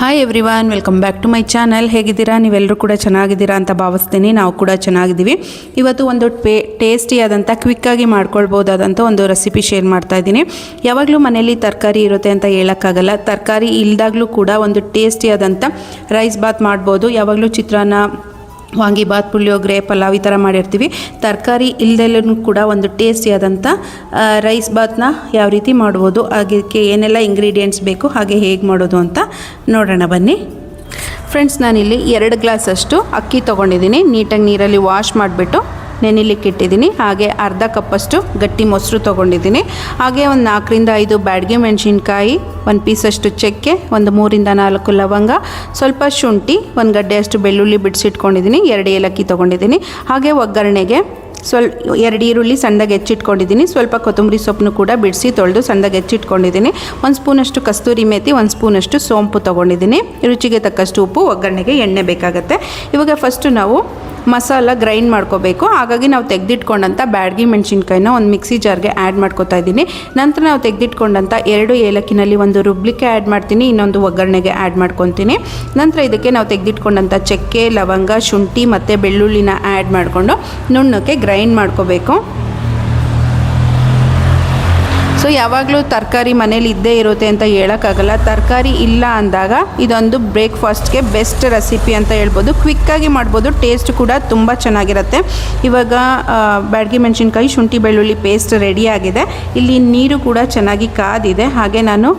Hi every welcome back to my channel ಹೇಗಿದ್ದೀರಾ? ನೀವೆಲ್ಲರೂ ಕೂಡ ಚೆನ್ನಾಗಿದ್ದೀರಾ ಅಂತ ಭಾವಿಸ್ತೀನಿ. ನಾವು ಕೂಡ ಚೆನ್ನಾಗಿದ್ದೀವಿ. ಇವತ್ತು ಒಂದು ಪೇ ಟೇಸ್ಟಿಯಾದಂಥ ಕ್ವಿಕ್ಕಾಗಿ ಮಾಡ್ಕೊಳ್ಬೋದಾದಂಥ ಒಂದು ರೆಸಿಪಿ ಶೇರ್ ಮಾಡ್ತಾ ಇದ್ದೀನಿ. ಯಾವಾಗಲೂ ಮನೆಯಲ್ಲಿ ತರಕಾರಿ ಇರುತ್ತೆ ಅಂತ ಹೇಳೋಕ್ಕಾಗಲ್ಲ. ತರಕಾರಿ ಇಲ್ದಾಗಲೂ ಕೂಡ ಒಂದು ಟೇಸ್ಟಿಯಾದಂಥ ರೈಸ್ ಬಾತ್ ಮಾಡ್ಬೋದು. ಯಾವಾಗಲೂ ಚಿತ್ರಾನ್ನ ವಾಂಗಿಬಾತ್ ಪುಳಿಯೋಗರೆ ಪಲಾವ್ ಈ ಥರ ಮಾಡಿರ್ತೀವಿ. ತರಕಾರಿ ಇಲ್ದೆಲ್ಲೂ ಕೂಡ ಒಂದು ಟೇಸ್ಟಿಯಾದಂಥ ರೈಸ್ ಬಾತ್ನ ಯಾವ ರೀತಿ ಮಾಡ್ಬೋದು ಅದಕ್ಕೆ ಏನೆಲ್ಲ ಇಂಗ್ರೀಡಿಯೆಂಟ್ಸ್ ಬೇಕು, ಹಾಗೆ ಹೇಗೆ ಮಾಡೋದು ಅಂತ ನೋಡೋಣ ಬನ್ನಿ. ಫ್ರೆಂಡ್ಸ್ ನಾನಿಲ್ಲಿ ಎರಡು ಗ್ಲಾಸಷ್ಟು ಅಕ್ಕಿ ತೊಗೊಂಡಿದ್ದೀನಿ. ನೀಟಾಗಿ ನೀರಲ್ಲಿ ವಾಶ್ ಮಾಡಿಬಿಟ್ಟು ನೆನಿಲಿಕ್ಕೆ ಇಟ್ಟಿದ್ದೀನಿ ಹಾಗೆ ಅರ್ಧ ಕಪ್ಪಷ್ಟು ಗಟ್ಟಿ ಮೊಸರು ತೊಗೊಂಡಿದ್ದೀನಿ. ಹಾಗೆ ಒಂದು ನಾಲ್ಕರಿಂದ ಐದು ಬ್ಯಾಡ್ಗೆ ಮೆಣಸಿನ್ಕಾಯಿ, ಒಂದು ಪೀಸಷ್ಟು ಚಕ್ಕೆ, ಒಂದು ಮೂರಿಂದ ನಾಲ್ಕು ಲವಂಗ, ಸ್ವಲ್ಪ ಶುಂಠಿ, ಒಂದು ಗಡ್ಡೆಯಷ್ಟು ಬೆಳ್ಳುಳ್ಳಿ ಬಿಡಿಸಿಟ್ಕೊಂಡಿದ್ದೀನಿ. ಎರಡು ಏಲಕ್ಕಿ ತೊಗೊಂಡಿದ್ದೀನಿ. ಹಾಗೆ ಒಗ್ಗರಣೆಗೆ ಸ್ವಲ್, ಎರಡು ಈರುಳ್ಳಿ ಸಣ್ಣಗೆ ಹೆಚ್ಚಿಟ್ಕೊಂಡಿದ್ದೀನಿ. ಸ್ವಲ್ಪ ಕೊತ್ತಂಬರಿ ಸೊಪ್ಪನ್ನು ಕೂಡ ಬಿಡಿಸಿ ತೊಳೆದು ಸಣ್ಣಗೆ ಹೆಚ್ಚಿಟ್ಕೊಂಡಿದ್ದೀನಿ. ಒಂದು ಸ್ಪೂನಷ್ಟು ಕಸ್ತೂರಿ ಮೇತಿ, ಒಂದು ಸ್ಪೂನಷ್ಟು ಸೋಂಪು ತೊಗೊಂಡಿದ್ದೀನಿ. ರುಚಿಗೆ ತಕ್ಕಷ್ಟು ಉಪ್ಪು, ಒಗ್ಗರಣೆಗೆ ಎಣ್ಣೆ ಬೇಕಾಗುತ್ತೆ. ಇವಾಗ ಫಸ್ಟು ನಾವು ಮಸಾಲ ಗ್ರೈಂಡ್ ಮಾಡ್ಕೋಬೇಕು. ಹಾಗಾಗಿ ನಾವು ತೆಗೆದಿಟ್ಕೊಂಡಂಥ ಬ್ಯಾಡ್ಗಿ ಮೆಣಸಿನ್ಕಾಯಿನ ಒಂದು ಮಿಕ್ಸಿ ಜಾರ್ಗೆ ಆ್ಯಡ್ ಮಾಡ್ಕೋತಾ ಇದ್ದೀನಿ. ನಂತರ ನಾವು ತೆಗೆದಿಟ್ಕೊಂಡಂಥ ಎರಡು ಏಲಕ್ಕಿನಲ್ಲಿ ಒಂದು ರುಬ್ಲಿಕ್ಕೆ ಆ್ಯಡ್ ಮಾಡ್ತೀನಿ, ಇನ್ನೊಂದು ಒಗ್ಗರಣೆಗೆ ಆ್ಯಡ್ ಮಾಡ್ಕೊತೀನಿ. ನಂತರ ಇದಕ್ಕೆ ನಾವು ತೆಗೆದಿಟ್ಕೊಂಡಂಥ ಚಕ್ಕೆ, ಲವಂಗ, ಶುಂಠಿ ಮತ್ತು ಬೆಳ್ಳುಳ್ಳಿನ ಆ್ಯಡ್ ಮಾಡಿಕೊಂಡು ನುಣ್ಣಕ್ಕೆ ಗ್ರೈಂಡ್ ಮಾಡ್ಕೋಬೇಕು. ಸೊ ಯಾವಾಗಲೂ ತರಕಾರಿ ಮನೇಲಿ ಇದ್ದೇ ಇರುತ್ತೆ ಅಂತ ಹೇಳೋಕ್ಕಾಗಲ್ಲ. ತರಕಾರಿ ಇಲ್ಲ ಅಂದಾಗ ಇದೊಂದು ಬ್ರೇಕ್ಫಾಸ್ಟ್ಗೆ ಬೆಸ್ಟ್ ರೆಸಿಪಿ ಅಂತ ಹೇಳ್ಬೋದು. ಕ್ವಿಕ್ಕಾಗಿ ಮಾಡ್ಬೋದು. ಟೇಸ್ಟ್ ಕೂಡ ತುಂಬ ಚೆನ್ನಾಗಿರುತ್ತೆ. ಇವಾಗ ಬ್ಯಾಡ್ಗಿ ಮೆಣಸಿನ್ಕಾಯಿ, ಶುಂಠಿ ಬೆಳ್ಳುಳ್ಳಿ ಪೇಸ್ಟ್ ರೆಡಿ ಆಗಿದೆ. ಇಲ್ಲಿ ನೀರು ಕೂಡ ಚೆನ್ನಾಗಿ ಕಾದಿದೆ. ಹಾಗೆ ನಾನು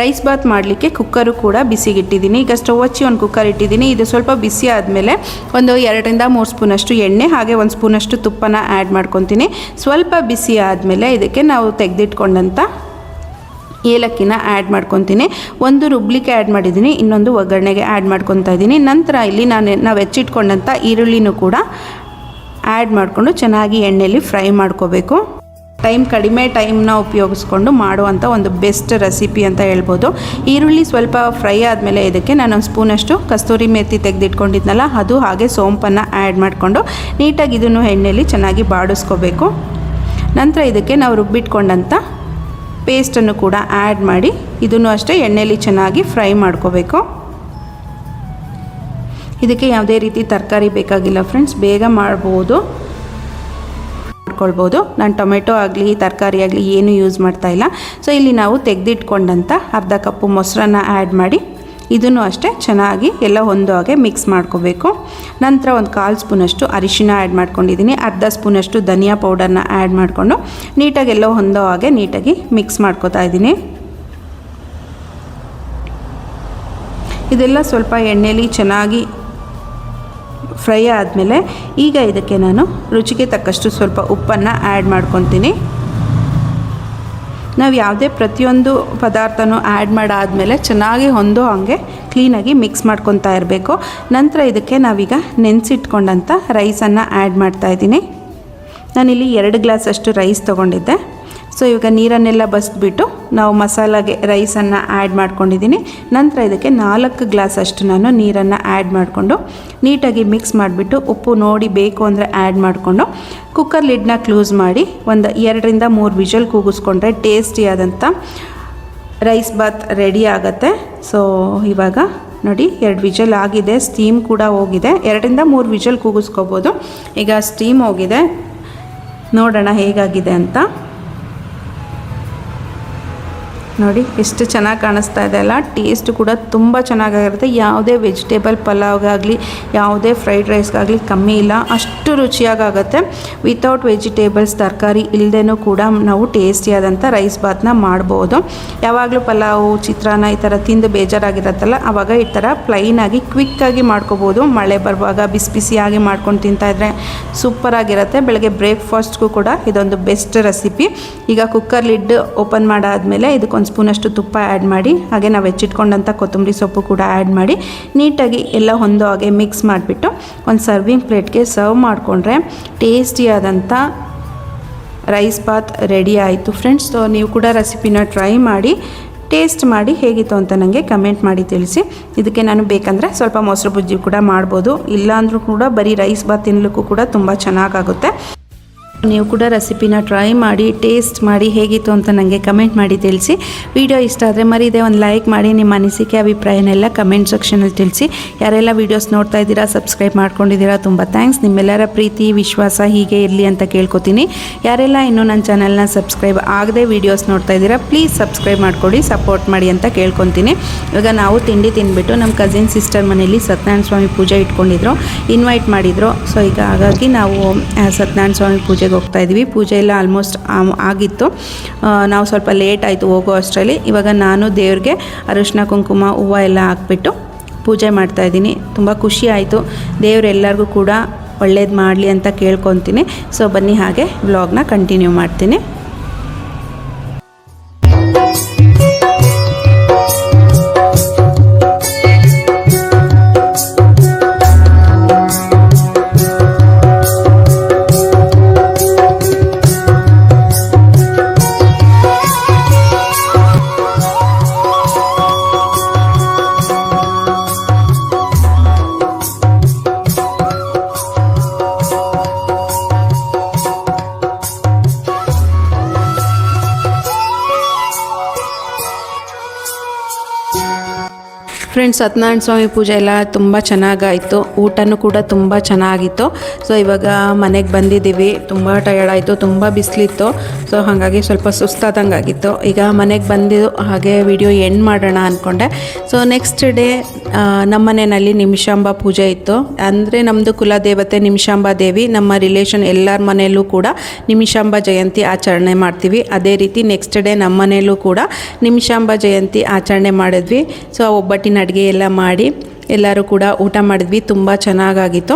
ರೈಸ್ ಬಾತ್ ಮಾಡಲಿಕ್ಕೆ ಕುಕ್ಕರು ಕೂಡ ಬಿಸಿಗಿಟ್ಟಿದ್ದೀನಿ. ಈಗ ಸ್ಟವ್ ಹಚ್ಚಿ ಒಂದು ಕುಕ್ಕರ್ ಇಟ್ಟಿದ್ದೀನಿ. ಇದು ಸ್ವಲ್ಪ ಬಿಸಿ ಆದಮೇಲೆ ಒಂದು ಎರಡರಿಂದ ಮೂರು ಸ್ಪೂನಷ್ಟು ಎಣ್ಣೆ, ಹಾಗೆ ಒಂದು ಸ್ಪೂನಷ್ಟು ತುಪ್ಪನ ಆ್ಯಡ್ ಮಾಡ್ಕೊತೀನಿ. ಸ್ವಲ್ಪ ಬಿಸಿ ಆದಮೇಲೆ ಇದಕ್ಕೆ ನಾವು ತೆಗೆದಿಟ್ಕೊಂಡಂಥ ಏಲಕ್ಕಿನ ಆ್ಯಡ್ ಮಾಡ್ಕೊತೀನಿ. ಒಂದು ರುಬ್ಲಿಕ್ಕೆ ಆ್ಯಡ್ ಮಾಡಿದ್ದೀನಿ, ಇನ್ನೊಂದು ಒಗ್ಗರಣೆಗೆ ಆ್ಯಡ್ ಮಾಡ್ಕೊತಾ ಇದ್ದೀನಿ. ನಂತರ ಇಲ್ಲಿ ನಾನು ನಾವು ಹೆಚ್ಚಿಟ್ಕೊಂಡಂಥ ಈರುಳ್ಳಿನೂ ಕೂಡ ಆ್ಯಡ್ ಮಾಡಿಕೊಂಡು ಚೆನ್ನಾಗಿ ಎಣ್ಣೆಯಲ್ಲಿ ಫ್ರೈ ಮಾಡ್ಕೋಬೇಕು. ಟೈಮ್ ಕಡಿಮೆ ಟೈಮ್ನ ಉಪಯೋಗಿಸ್ಕೊಂಡು ಮಾಡುವಂಥ ಒಂದು ಬೆಸ್ಟ್ ರೆಸಿಪಿ ಅಂತ ಹೇಳ್ಬೋದು. ಈರುಳ್ಳಿ ಸ್ವಲ್ಪ ಫ್ರೈ ಆದಮೇಲೆ ಇದಕ್ಕೆ ನಾನು ಒಂದು ಸ್ಪೂನಷ್ಟು ಕಸ್ತೂರಿ ಮೇಥಿ ತೆಗೆದಿಟ್ಕೊಂಡಿದ್ನಲ್ಲ, ಅದು ಹಾಗೆ ಸೋಂಪನ್ನು ಆ್ಯಡ್ ಮಾಡಿಕೊಂಡು ನೀಟಾಗಿ ಇದನ್ನು ಎಣ್ಣೆಯಲ್ಲಿ ಚೆನ್ನಾಗಿ ಬಾಡಿಸ್ಕೋಬೇಕು. ನಂತರ ಇದಕ್ಕೆ ನಾವು ರುಬ್ಬಿಟ್ಕೊಂಡಂಥ ಪೇಸ್ಟನ್ನು ಕೂಡ ಆ್ಯಡ್ ಮಾಡಿ ಇದನ್ನು ಅಷ್ಟೇ ಎಣ್ಣೆಯಲ್ಲಿ ಚೆನ್ನಾಗಿ ಫ್ರೈ ಮಾಡ್ಕೋಬೇಕು. ಇದಕ್ಕೆ ಯಾವುದೇ ರೀತಿ ತರಕಾರಿ ಬೇಕಾಗಿಲ್ಲ ಫ್ರೆಂಡ್ಸ್, ಬೇಗ ಮಾಡ್ಬೋದು. ಮಾಡ್ಕೊಳ್ಬೋದು. ನಾನು ಟೊಮೆಟೊ ಆಗಲಿ, ತರಕಾರಿ ಆಗಲಿ ಏನೂ ಯೂಸ್ ಮಾಡ್ತಾ ಇಲ್ಲ. ಸೊ ಇಲ್ಲಿ ನಾವು ತೆಗೆದಿಟ್ಕೊಂಡಂಥ ಅರ್ಧ ಕಪ್ಪು ಮೊಸರನ್ನ ಆ್ಯಡ್ ಮಾಡಿ, ಇದನ್ನು ಅಷ್ಟೇ ಚೆನ್ನಾಗಿ ಎಲ್ಲ ಹೊಂದೋ ಹಾಗೆ ಮಿಕ್ಸ್ ಮಾಡ್ಕೋಬೇಕು. ನಂತರ ಒಂದು ಕಾಲು ಸ್ಪೂನಷ್ಟು ಅರಿಶಿನ ಆ್ಯಡ್ ಮಾಡ್ಕೊಂಡಿದ್ದೀನಿ ಅರ್ಧ ಸ್ಪೂನಷ್ಟು ಧನಿಯಾ ಪೌಡರ್ನ ಆ್ಯಡ್ ಮಾಡಿಕೊಂಡು ನೀಟಾಗಿ ಎಲ್ಲ ಹೊಂದೋ ಹಾಗೆ ನೀಟಾಗಿ ಮಿಕ್ಸ್ ಮಾಡ್ಕೋತಾ ಇದ್ದೀನಿ ಇದೆಲ್ಲ ಸ್ವಲ್ಪ ಎಣ್ಣೆಯಲ್ಲಿ ಚೆನ್ನಾಗಿ ಫ್ರೈ ಆದಮೇಲೆ ಈಗ ಇದಕ್ಕೆ ನಾನು ರುಚಿಗೆ ತಕ್ಕಷ್ಟು ಸ್ವಲ್ಪ ಉಪ್ಪನ್ನು ಆ್ಯಡ್ ಮಾಡ್ಕೊತೀನಿ. ನಾವು ಯಾವುದೇ ಪ್ರತಿಯೊಂದು ಪದಾರ್ಥನೂ ಆ್ಯಡ್ ಮಾಡಾದಮೇಲೆ ಚೆನ್ನಾಗಿ ಹೊಂದೋ ಹಾಗೆ ಕ್ಲೀನಾಗಿ ಮಿಕ್ಸ್ ಮಾಡ್ಕೊತಾ ಇರಬೇಕು. ನಂತರ ಇದಕ್ಕೆ ನಾವೀಗ ನೆನೆಸಿಟ್ಕೊಂಡಂಥ ರೈಸನ್ನು ಆ್ಯಡ್ ಮಾಡ್ತಾಯಿದ್ದೀನಿ ನಾನಿಲ್ಲಿ ಎರಡು ಗ್ಲಾಸ್ ಅಷ್ಟು ರೈಸ್ ತೊಗೊಂಡಿದ್ದೆ. ಸೊ ಇವಾಗ ನೀರನ್ನೆಲ್ಲ ಬಸ್ಬಿಟ್ಟು ನಾವು ಮಸಾಲಾಗೆ ರೈಸನ್ನು ಆ್ಯಡ್ ಮಾಡ್ಕೊಂಡಿದ್ದೀನಿ. ನಂತರ ಇದಕ್ಕೆ ನಾಲ್ಕು ಗ್ಲಾಸ್ ಅಷ್ಟು ನಾನು ನೀರನ್ನು ಆ್ಯಡ್ ಮಾಡಿಕೊಂಡು ನೀಟಾಗಿ ಮಿಕ್ಸ್ ಮಾಡಿಬಿಟ್ಟು ಉಪ್ಪು ನೋಡಿ ಬೇಕು ಅಂದರೆ ಆ್ಯಡ್ ಮಾಡಿಕೊಂಡು ಕುಕ್ಕರ್ ಲಿಡ್ನ ಕ್ಲೋಸ್ ಮಾಡಿ ಒಂದು ಎರಡರಿಂದ ಮೂರು ವಿಷಲ್ ಕೂಗಿಸ್ಕೊಂಡ್ರೆ ಟೇಸ್ಟಿಯಾದಂಥ ರೈಸ್ ಬಾತ್ ರೆಡಿ ಆಗುತ್ತೆ. ಸೊ ಇವಾಗ ನೋಡಿ ಎರಡು ವಿಜಲ್ ಆಗಿದೆ ಸ್ಟೀಮ್ ಕೂಡ ಹೋಗಿದೆ. ಎರಡರಿಂದ ಮೂರು ವಿಜಲ್ ಕೂಗಿಸ್ಕೋಬೋದು. ಈಗ ಸ್ಟೀಮ್ ಹೋಗಿದೆ. ನೋಡೋಣ ಹೇಗಾಗಿದೆ ಅಂತ. ನೋಡಿ, ಎಷ್ಟು ಚೆನ್ನಾಗಿ ಕಾಣಿಸ್ತಾ ಇದೆ ಅಲ್ಲ? ಟೇಸ್ಟ್ ಕೂಡ ತುಂಬ ಚೆನ್ನಾಗಿರುತ್ತೆ ಯಾವುದೇ ವೆಜಿಟೇಬಲ್ ಪಲಾವ್ಗಾಗಲಿ, ಯಾವುದೇ ಫ್ರೈಡ್ ರೈಸ್ಗಾಗಲಿ ಕಮ್ಮಿ ಇಲ್ಲ. ಅಷ್ಟು ರುಚಿಯಾಗುತ್ತೆ ವಿತೌಟ್ ವೆಜಿಟೇಬಲ್ಸ್ ತರಕಾರಿ ಇಲ್ಲದೇನೂ ಕೂಡ ನಾವು ಟೇಸ್ಟಿಯಾದಂಥ ರೈಸ್ ಬಾತ್ನ ಮಾಡ್ಬೋದು. ಯಾವಾಗಲೂ ಪಲಾವು, ಚಿತ್ರಾನ್ನ ಈ ಥರ ತಿಂದು ಬೇಜಾರಾಗಿರುತ್ತಲ್ಲ ಆವಾಗ ಈ ಥರ ಪ್ಲೈನಾಗಿ ಕ್ವಿಕ್ಕಾಗಿ ಮಾಡ್ಕೋಬೋದು. ಮಳೆ ಬರುವಾಗ ಬಿಸಿ ಬಿಸಿಯಾಗಿ ಮಾಡ್ಕೊಂಡು ತಿಂತಾಯಿದ್ರೆ ಸೂಪರಾಗಿರುತ್ತೆ ಬೆಳಗ್ಗೆ ಬ್ರೇಕ್ಫಾಸ್ಟ್ಗೂ ಕೂಡ ಇದೊಂದು ಬೆಸ್ಟ್ ರೆಸಿಪಿ ಈಗ ಕುಕ್ಕರ್ ಲಿಡ್ ಓಪನ್ ಮಾಡಾದಮೇಲೆ ಇದಕ್ಕೊಂದು ಸ್ಪೂನಷ್ಟು ತುಪ್ಪ ಆ್ಯಡ್ ಮಾಡಿ, ಹಾಗೆ ನಾವು ಹೆಚ್ಚಿಟ್ಕೊಂಡಂಥ ಕೊತ್ತಂಬರಿ ಸೊಪ್ಪು ಕೂಡ ಆ್ಯಡ್ ಮಾಡಿ, ನೀಟಾಗಿ ಎಲ್ಲ ಹೊಂದೋ ಹಾಗೆ ಮಿಕ್ಸ್ ಮಾಡಿಬಿಟ್ಟು ಒಂದು ಸರ್ವಿಂಗ್ ಪ್ಲೇಟ್ಗೆ ಸರ್ವ್ ಮಾಡಿಕೊಂಡ್ರೆ ಟೇಸ್ಟಿಯಾದಂಥ ರೈಸ್ ಬಾತ್ ರೆಡಿ ಆಯಿತು ಫ್ರೆಂಡ್ಸ್ ಸೊ ನೀವು ಕೂಡ ರೆಸಿಪಿನ ಟ್ರೈ ಮಾಡಿ ಟೇಸ್ಟ್ ಮಾಡಿ ಹೇಗಿತ್ತು ಅಂತ ನನಗೆ ಕಮೆಂಟ್ ಮಾಡಿ ತಿಳಿಸಿ. ಇದಕ್ಕೆ ನಾನು ಬೇಕಂದರೆ ಸ್ವಲ್ಪ ಮೊಸರು ಬುಜ್ಜಿ ಕೂಡ ಮಾಡ್ಬೋದು. ಇಲ್ಲಾಂದರೂ ಕೂಡ ಬರೀ ರೈಸ್ ಬಾತ್ ತಿನ್ನಲಿಕ್ಕೂ ಕೂಡ ತುಂಬ ಚೆನ್ನಾಗಾಗುತ್ತೆ. ನೀವು ಕೂಡ ರೆಸಿಪಿನ ಟ್ರೈ ಮಾಡಿ ಟೇಸ್ಟ್ ಮಾಡಿ ಹೇಗಿತ್ತು ಅಂತ ನನಗೆ ಕಮೆಂಟ್ ಮಾಡಿ ತಿಳಿಸಿ. ವಿಡಿಯೋ ಇಷ್ಟ ಆದರೆ ಮರಿದೆ ಒಂದು ಲೈಕ್ ಮಾಡಿ, ನಿಮ್ಮ ಅನಿಸಿಕೆ, ಅಭಿಪ್ರಾಯನೆಲ್ಲ ಕಮೆಂಟ್ ಸೆಕ್ಷನಲ್ಲಿ ತಿಳಿಸಿ. ಯಾರೆಲ್ಲ ವೀಡಿಯೋಸ್ ನೋಡ್ತಾ ಇದ್ದೀರಾ ಸಬ್ಸ್ಕ್ರೈಬ್ ಮಾಡ್ಕೊಂಡಿದ್ದೀರಾ, ತುಂಬ ಥ್ಯಾಂಕ್ಸ್ ನಿಮ್ಮೆಲ್ಲರ ಪ್ರೀತಿ, ವಿಶ್ವಾಸ ಹೀಗೆ ಇರಲಿ ಅಂತ ಕೇಳ್ಕೊತೀನಿ. ಯಾರೆಲ್ಲ ಇನ್ನೂ ನನ್ನ ಚಾನಲ್ನ ಸಬ್ಸ್ಕ್ರೈಬ್ ಆಗದೆ ವೀಡಿಯೋಸ್ ನೋಡ್ತಾ ಇದ್ದೀರಾ ಪ್ಲೀಸ್ ಸಬ್ಸ್ಕ್ರೈಬ್ ಮಾಡ್ಕೊಳ್ಳಿ ಸಪೋರ್ಟ್ ಮಾಡಿ ಅಂತ ಕೇಳ್ಕೊತೀನಿ. ಇವಾಗ ನಾವು ತಿಂಡಿ ತಿನ್ಬಿಟ್ಟು ನಮ್ಮ ಕಸಿನ್ ಸಿಸ್ಟರ್ ಮನೇಲಿ ಸತ್ಯನಾರಾಯಣ ಸ್ವಾಮಿ ಪೂಜೆ ಇಟ್ಕೊಂಡಿದ್ರು ಇನ್ವೈಟ್ ಮಾಡಿದ್ರು. ಸೊ ಈಗ ಹಾಗಾಗಿ ನಾವು ಸತ್ಯನಾರಾಯಣ ಸ್ವಾಮಿ ಪೂಜೆಗೆ ಹೋಗ್ತಾ ಇದ್ವಿ ಪೂಜೆ ಎಲ್ಲ ಆಲ್ಮೋಸ್ಟ್ ಆಗಿತ್ತು. ನಾವು ಸ್ವಲ್ಪ ಲೇಟ್ ಆಯಿತು ಹೋಗೋ ಅಷ್ಟರಲ್ಲಿ. ಇವಾಗ ನಾನು ದೇವ್ರಿಗೆ ಅರಿಶಿನ, ಕುಂಕುಮ, ಹೂವು ಎಲ್ಲ ಹಾಕ್ಬಿಟ್ಟು ಪೂಜೆ ಮಾಡ್ತಾ ಇದ್ದೀನಿ. ತುಂಬ ಖುಷಿ ಆಯಿತು. ದೇವರೆಲ್ಲರಿಗೂ ಕೂಡ ಒಳ್ಳೇದು ಮಾಡಲಿ ಅಂತ ಕೇಳ್ಕೊತೀನಿ. ಸೊ ಬನ್ನಿ ಹಾಗೆ ವ್ಲಾಗ್ನ ಕಂಟಿನ್ಯೂ ಮಾಡ್ತೀನಿ. ಫ್ರೆಂಡ್ಸ್ ಸತ್ಯನಾರಾಯಣ ಸ್ವಾಮಿ ಪೂಜೆ ಎಲ್ಲ ತುಂಬ ಚೆನ್ನಾಗಾಯಿತು. ಊಟನೂ ಕೂಡ ತುಂಬ ಚೆನ್ನಾಗಿತ್ತು. ಸೊ ಇವಾಗ ಮನೆಗೆ ಬಂದಿದ್ದೀವಿ. ತುಂಬ ಟಯರ್ಡ್ ಆಯಿತು, ತುಂಬ ಬಿಸಿಲಿತ್ತು. ಸೊ ಹಾಗಾಗಿ ಸ್ವಲ್ಪ ಸುಸ್ತಾದಂಗೆ ಆಗಿತ್ತು ಈಗ ಮನೆಗೆ ಬಂದಿದ್ದು ಹಾಗೆ ವಿಡಿಯೋ ಎಂಡ್ ಮಾಡೋಣ ಅಂದ್ಕೊಂಡೆ ಸೊ ನೆಕ್ಸ್ಟ್ ಡೇ ನಮ್ಮ ಮನೆಯಲ್ಲಿ ನಿಮಿಷಾಂಬ ಪೂಜೆ ಇತ್ತು. ಅಂದರೆ ನಮ್ಮದು ಕುಲದೇವತೆ ನಿಮಿಷಾಂಬ ದೇವಿ, ನಮ್ಮ ರಿಲೇಷನ್ ಎಲ್ಲರ ಮನೆಯಲ್ಲೂ ಕೂಡ ನಿಮಿಷಾಂಬ ಜಯಂತಿ ಆಚರಣೆ ಮಾಡ್ತೀವಿ. ಅದೇ ರೀತಿ ನೆಕ್ಸ್ಟ್ ಡೇ ನಮ್ಮ ಮನೆಯಲ್ಲೂ ಕೂಡ ನಿಮಿಷಾಂಬ ಜಯಂತಿ ಆಚರಣೆ ಮಾಡಿದ್ವಿ. ಸೊ ಒಬ್ಬಟ್ಟಿನ ಅಡುಗೆ ಎಲ್ಲ ಮಾಡಿ ಎಲ್ಲರೂ ಕೂಡ ಊಟ ಮಾಡಿದ್ವಿ. ತುಂಬ ಚೆನ್ನಾಗಾಗಿತ್ತು.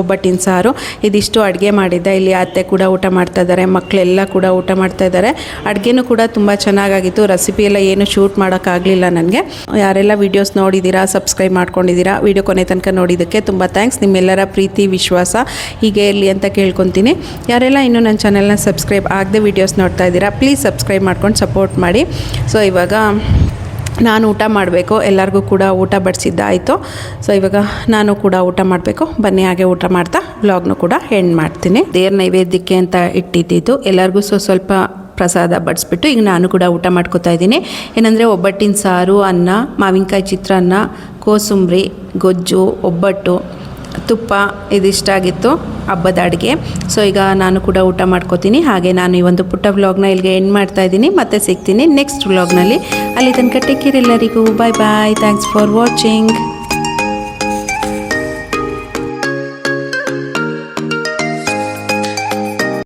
ಒಬ್ಬಟ್ಟಿನ ಸಾರು. ಇದಿಷ್ಟು ಅಡುಗೆ ಮಾಡಿದ್ದೆ. ಇಲ್ಲಿ ಅತ್ತೆ ಕೂಡ ಊಟ ಮಾಡ್ತಾ ಇದ್ದಾರೆ. ಮಕ್ಕಳೆಲ್ಲ ಕೂಡ ಊಟ ಮಾಡ್ತಾ ಇದ್ದಾರೆ. ಅಡುಗೆನೂ ಕೂಡ ತುಂಬ ಚೆನ್ನಾಗಾಗಿತ್ತು. ರೆಸಿಪಿ ಎಲ್ಲ ಏನು ಶೂಟ್ ಮಾಡೋಕ್ಕಾಗಲಿಲ್ಲ ನನಗೆ. ಯಾರೆಲ್ಲ ವೀಡಿಯೋಸ್ ನೋಡಿದ್ದೀರಾ, ಸಬ್ಸ್ಕ್ರೈಬ್ ಮಾಡ್ಕೊಂಡಿದ್ದೀರಾ, ವಿಡಿಯೋ ಕೊನೆ ತನಕ ನೋಡಿದ್ದಕ್ಕೆ ತುಂಬ ಥ್ಯಾಂಕ್ಸ್. ನಿಮ್ಮೆಲ್ಲರ ಪ್ರೀತಿ, ವಿಶ್ವಾಸ ಹೀಗೆ ಇರಲಿ ಅಂತ ಕೇಳ್ಕೊತೀನಿ. ಯಾರೆಲ್ಲ ಇನ್ನೂ ನನ್ನ ಚಾನಲ್ನ ಸಬ್ಸ್ಕ್ರೈಬ್ ಆಗದೆ ವೀಡಿಯೋಸ್ ನೋಡ್ತಾ ಇದ್ದೀರಾ, ಪ್ಲೀಸ್ ಸಬ್ಸ್ಕ್ರೈಬ್ ಮಾಡ್ಕೊಂಡು ಸಪೋರ್ಟ್ ಮಾಡಿ. ಸೊ, ಇವಾಗ ನಾನು ಊಟ ಮಾಡಬೇಕು. ಎಲ್ಲರಿಗೂ ಕೂಡ ಊಟ ಬಡಿಸಿದ್ದಾಯಿತು. ಸೊ ಇವಾಗ ನಾನು ಕೂಡ ಊಟ ಮಾಡಬೇಕು. ಬನ್ನಿ, ಹಾಗೆ ಊಟ ಮಾಡ್ತಾ ವ್ಲಾಗ್ನು ಕೂಡ ಎಂಡ್ ಮಾಡ್ತೀನಿ. ದೇವ್ರ ನೈವೇದ್ಯಕ್ಕೆ ಅಂತ ಇಟ್ಟಿದ್ದು. ಎಲ್ಲರಿಗೂ ಸೊ ಸ್ವಲ್ಪ ಪ್ರಸಾದ ಬಡಿಸ್ಬಿಟ್ಟು ಈಗ ನಾನು ಕೂಡ ಊಟ ಮಾಡ್ಕೋತಾ ಇದ್ದೀನಿ. ಏನಂದರೆ ಒಬ್ಬಟ್ಟಿನ ಸಾರು, ಅನ್ನ, ಮಾವಿನಕಾಯಿ ಚಿತ್ರಾನ್ನ, ಕೋಸುಂಬರಿ, ಗೊಜ್ಜು, ಒಬ್ಬಟ್ಟು ತುಪ್ಪ ಇದಿಷ್ಟ ಆಗಿತ್ತು, ಹಬ್ಬದ ಅಡುಗೆ. ಸೊ ಈಗ ನಾನು ಕೂಡ ಊಟ ಮಾಡ್ಕೋತೀನಿ. ಹಾಗೆ ನಾನು ಈ ಒಂದು ಪುಟ್ಟ ವ್ಲಾಗ್ನ ಇಲ್ಲಿಗೆ ಎಂಡ್ ಮಾಡ್ತಾ ಇದ್ದೀನಿ. ಮತ್ತೆ ಸಿಗ್ತೀನಿ ನೆಕ್ಸ್ಟ್ ವ್ಲಾಗ್ನಲ್ಲಿ ಅಲ್ಲಿ ತನಕ ಟೇಕ್ ಕೇರ್ ಎಲ್ಲರಿಗೂ. Bye bye thanks for watching